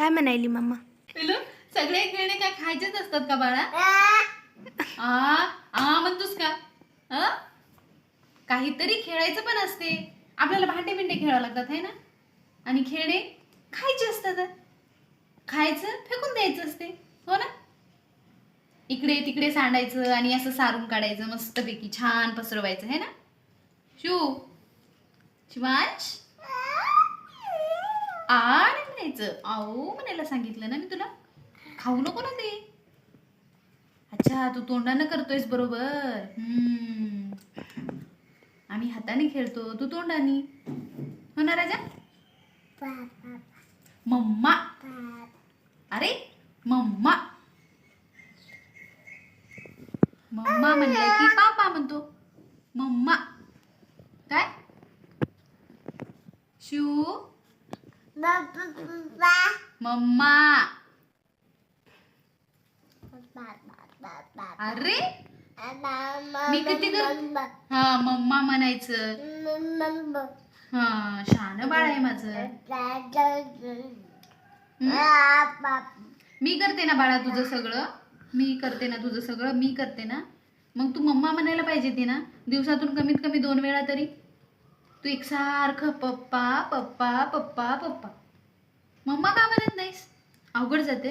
काय म्हणायली मम्मा पिलू सगळे खेळणे काय खायचेच असतात का बाळा? आ. आ म्हणतोस का? अ? काहीतरी खेळायचं पण असते. आपल्याला भांडे बिंडे खेळावं लागतात है ना? आणि खेळणे खायचे असतात. खायचं फेकून द्यायचं असते हो ना? इकडे तिकडे सांडायचं आणि असं सारून काढायचं मस्तपैकी छान पसरवायचं है ना? शू शिवांश? आणि? म्हणायचं? आओ म्हणायला सांगितलं ना मी तुला. खाऊ नको ना ते. अच्छा तू तोंडानं करतोयस बरोबर. आम्ही हाताने खेळतो तू तोंडाने. हो ना राजा? मम्मा. अरे मम्मा. मम्मा म्हणलं की पापा म्हणतो. मम्मा. काय? शिव? मम्मा अरे? मी किती कर हा मम्मा म्हणायचं. हा शान बाळ आहे माझं. मी करते ना बाळा तुझं सगळं. मी करते ना तुझं सगळं. मी करते ना. मग तू मम्मा म्हणायला पाहिजे ती ना. दिवसातून कमीत कमी दोन वेळा तरी. तू एकसारखं पप्पा पप्पा पप्पा पप्पा मम्मा का म्हणत नाहीस अवघड जाते.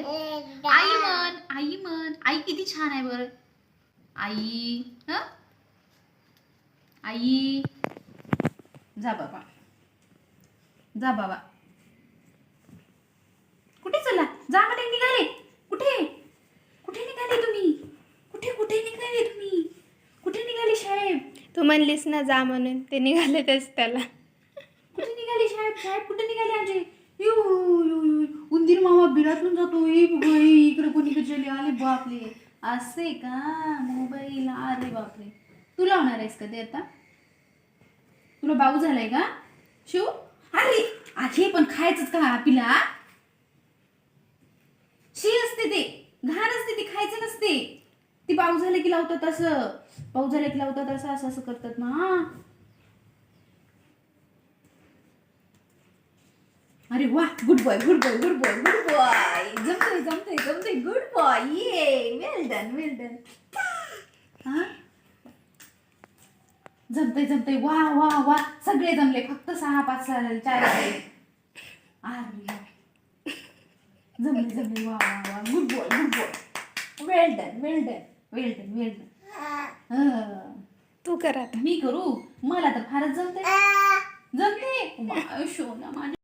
आई म्हण आई म्हण आई किती छान आहे बरं. आई ह? आई. जा बाबा. जा बाबा. कुठे चला जा म्हणे निघाले कुठे? कुठे निघाले तुम्ही? कुठे कुठे निघाले तुम्ही? कुठे निघाले साहेब तू म्हणलीस ना जा म्हणून. ते निघालेतच त्याला. कुठे निघाले साहेब साहेब कुठे निघाले आमचे? You, you, you. उंदीर मामा बिरातून जातो ए बाई इकडे कोणी कशाले आले बापले असे का? मोबाईल अरे बापरे. तू लावणार आहेस का ते आता? तुला बाऊ झालाय का? शिव अरे अरे पण खायचंच का पिला? शी असते ते घाण असते ती खायचं नसते. ती पाऊस झाले की लावतात असं. पाऊस झाले की लावतात असं असं असं करतात ना. अरे वा good boy good boy good boy good boy जमतोय जमतोय जमतोय. गुड बॉय ये वेल डन वेल डन हा? जमतोय जमतोय. वा वा वा. सगळे जमले. फक्त सहा पाच सहा चार. अरे जमले जमले. वा वा वा. Good boy good boy well done well done well done well done तू कर आता. मी करू? मला तर फारच जमते जमते वा, शोना माझ्या